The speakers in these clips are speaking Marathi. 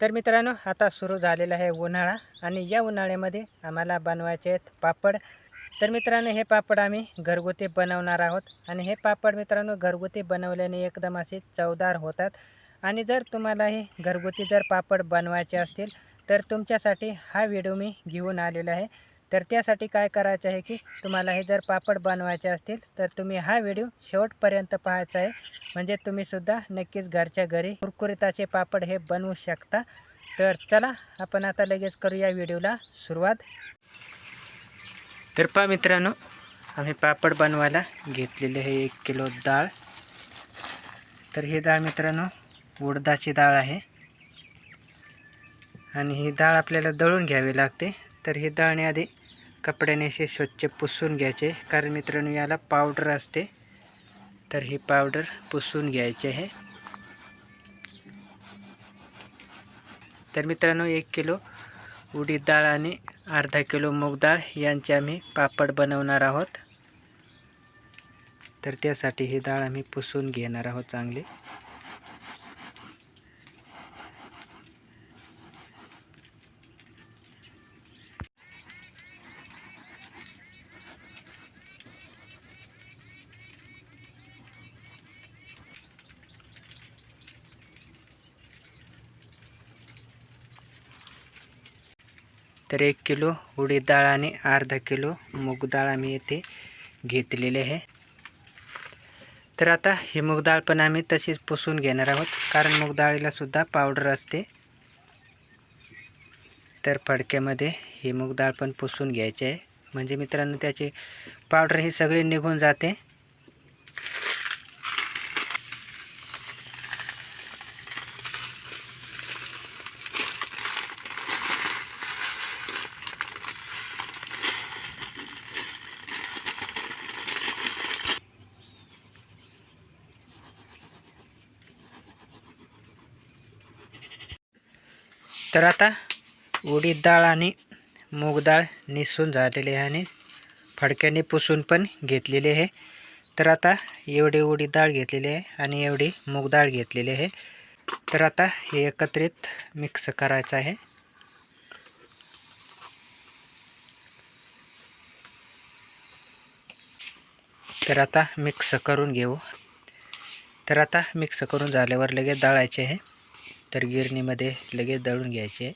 तर मित्रांनो आता सुरू झालेला आहे उन्हाळा आणि या उन्हाळ्यामध्ये आम्हाला बनवायचे आहेत पापड. तर मित्रांनो हे पापड आम्ही घरगुती बनवणार आहोत आणि हे पापड मित्रांनो घरगुती बनवल्याने एकदम असे चवदार होतात. आणि जर तुम्हाला हे घरगुती जर पापड बनवायचे असतील तर तुमच्यासाठी हा व्हिडिओ मी घेऊन आलेला आहे. तर त्यासाठी काय करायचं आहे की तुम्हाला हे जर पापड बनवायचे असतील तर तुम्ही हा व्हिडिओ शेवटपर्यंत पाहायचा आहे. म्हणजे तुम्हीसुद्धा नक्कीच घरच्या घरी कुरकुरीताचे पापड हे बनवू शकता. तर चला आपण आता लगेच करूया व्हिडिओला सुरुवात. तर पहा मित्रांनो आम्ही पापड बनवायला घेतलेले आहे एक किलो डाळ. तर ही डाळ मित्रांनो उडदाची डाळ आहे. आणि ही डाळ आपल्याला दळून घ्यावी लागते. तर ही डाळणे आधी कपड्याने असे स्वच्छ पुसून घ्यायचे. कारण मित्रांनो याला पावडर असते. तर ही पावडर पुसून घ्यायचे आहे. तर मित्रांनो एक किलो उडीद डाळ आणि अर्धा किलो मूग डाळ यांचे आम्ही पापड बनवणार आहोत. तर त्यासाठी ही डाळ आम्ही पुसून घेणार आहोत चांगली. तर एक किलो उडीद डाळ आणि अर्धा किलो मूग डाळ आम्ही येथे घेतलेले आहे. तर आता ही मूग डाळ पण आम्ही तशीच पुसून घेणार आहोत कारण मूग डाळीला सुद्धा पावडर असते. तर फडक्यामध्ये ही मूग डाळ पण पुसून घ्यायची आहे. म्हणजे मित्रांनो त्याची पावडर ही सगळी निघून जाते. तर आता उडीद डाळ आणि मूग डाळ निसून झालेली आहे आणि फडक्याने पुसून पण घेतलेली आहे. तर आता एवढी उडीद डाळ घेतलेली आहे आणि एवढी मूग डाळ घेतलेली आहे. तर आता हे एकत्रित मिक्स करायचं आहे. तर आता मिक्स करून घेऊ. तर आता मिक्स करून झाल्यावर लगेच दळायचे आहे. तर गिरणीमध्ये लगेच दळून घ्यायचे.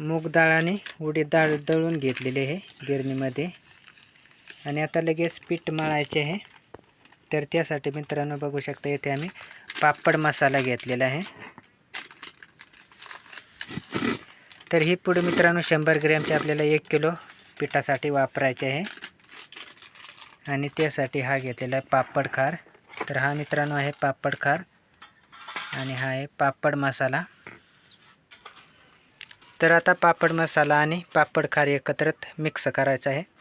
मूग डाळ आणि उडीद डाळ दळून घेतलेले आहे गिरणीमध्ये. आणि आता लगेच पीठ मळायचे आहे. तर त्यासाठी मित्रांनो बघू शकता येथे आम्ही पापड मसाला घेतलेला आहे. तर ही पुढे मित्रांनो शंभर ग्रॅमचे आपल्याला एक किलो पिठासाठी वापरायचे आहे. आणि त्यासाठी हा घेतलेला आहे पापड खार. तर हा मित्रांनो आहे पापड खार. आणि हा आहे पापड मसाला. तर आता पापड मसाला आणि पापड खार एकत्रित मिक्स करायचं आहे.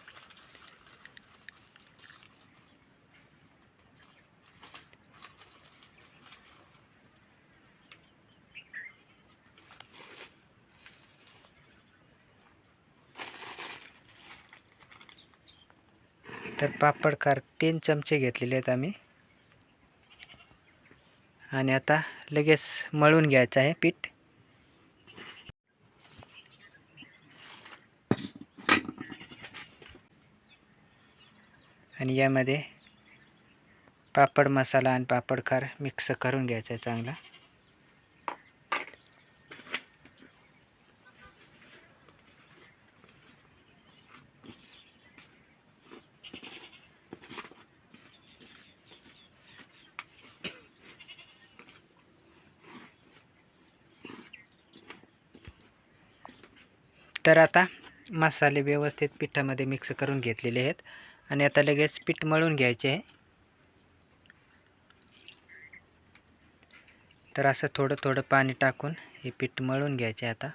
तर पापड खार तीन चमचे घेतलेले आहेत आम्ही. आणि आता लगेच मळून घ्यायचं आहे पीठ. आणि यामध्ये पापड मसाला आणि पापड खार मिक्स करून घ्यायचा आहे चांगला. तर आता मसाले व्यवस्थित पिठामध्ये मिक्स करून घेतलेले आहेत. आणि आता लगेच पीठ मळून घ्यायचे आहे. तर असं थोडं थोडं पाणी टाकून हे पीठ मळून घ्यायचे आता.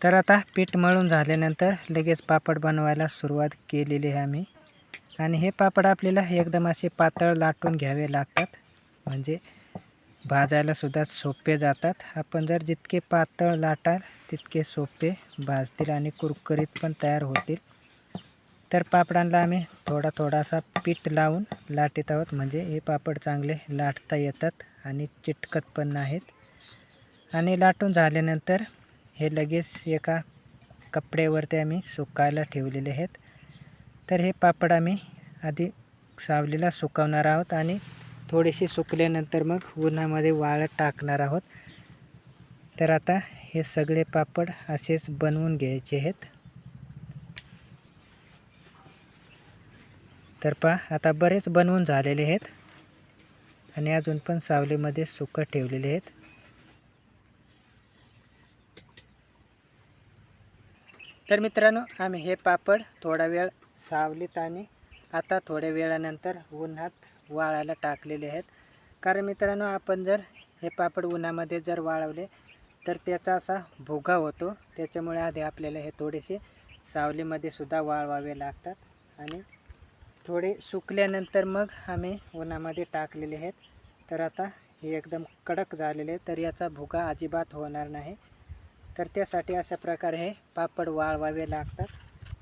तर आता पीठ मळून झाल्यानंतर लगेच पापड बनवायला सुरुवात केलेली आहे आम्ही. आणि हे पापड आपल्याला एकदम असे पातळ लाटून घ्यावे लागतात. म्हणजे भाजायलासुद्धा सोपे जातात. आपण जर जितके पातळ लाटाल तितके सोपे भाजतील आणि कुरकुरीत पण तयार होतील. तर पापडांना आम्ही थोडा थोडासा पीठ लावून लाटत आहोत. म्हणजे हे पापड चांगले लाटता येतात आणि चिटकत पण नाहीत. आणि लाटून झाल्यानंतर हे लगेच एका कपड्यावरती आम्ही सुकायला ठेवलेले आहेत. तर हे पापड आम्ही आधी सावलीला सुकवणार आहोत आणि थोडेसे सुकल्यानंतर मग उन्हामध्ये वाळत टाकणार आहोत. तर आता हे सगळे पापड असेच बनवून घ्यायचे आहेत. तर पहा आता बरेच बनवून झालेले आहेत आणि अजून पण सावलीमध्ये सुकं ठेवलेले आहेत. तर मित्रांनो आम्ही हे पापड थोडा वेळ सावलीत आणि आता थोड्या वेळानंतर उन्हात वाळायला टाकलेले आहेत. कारण मित्रांनो आपण जर हे पापड उन्हामध्ये जर वाळवले तर त्याचा असा भुगा होतो. त्याच्यामुळे आधी आपल्याला हे थोडेसे सावलीमध्ये सुद्धा वाळवावे लागतात. आणि थोडे सुकल्यानंतर मग आम्ही उन्हामध्ये टाकलेले आहेत. तर आता हे एकदम कडक झालेले तर याचा भुगा अजिबात होणार नाही. तर त्यासाठी अशा प्रकारे हे पापड वाळवावे लागतात.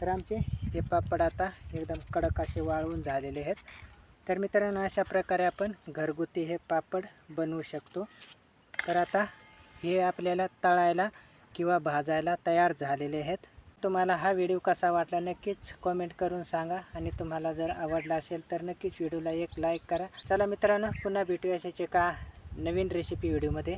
तर आमचे हे पापड आता एकदम कडक असे वाळवून झालेले आहेत. तर मित्रांनो अशा प्रकारे आपण घरगुती हे पापड बनवू शकतो. तर आता हे आपल्याला तळायला किंवा भाजायला तयार झालेले आहेत. तुम्हाला हा व्हिडिओ कसा वाटला नक्कीच कॉमेंट करून सांगा आणि तुम्हाला जर आवडला असेल तर नक्कीच व्हिडिओला एक लाईक करा. चला मित्रांनो पुन्हा भेटूया अशाचे का नवीन रेसिपी व्हिडिओमध्ये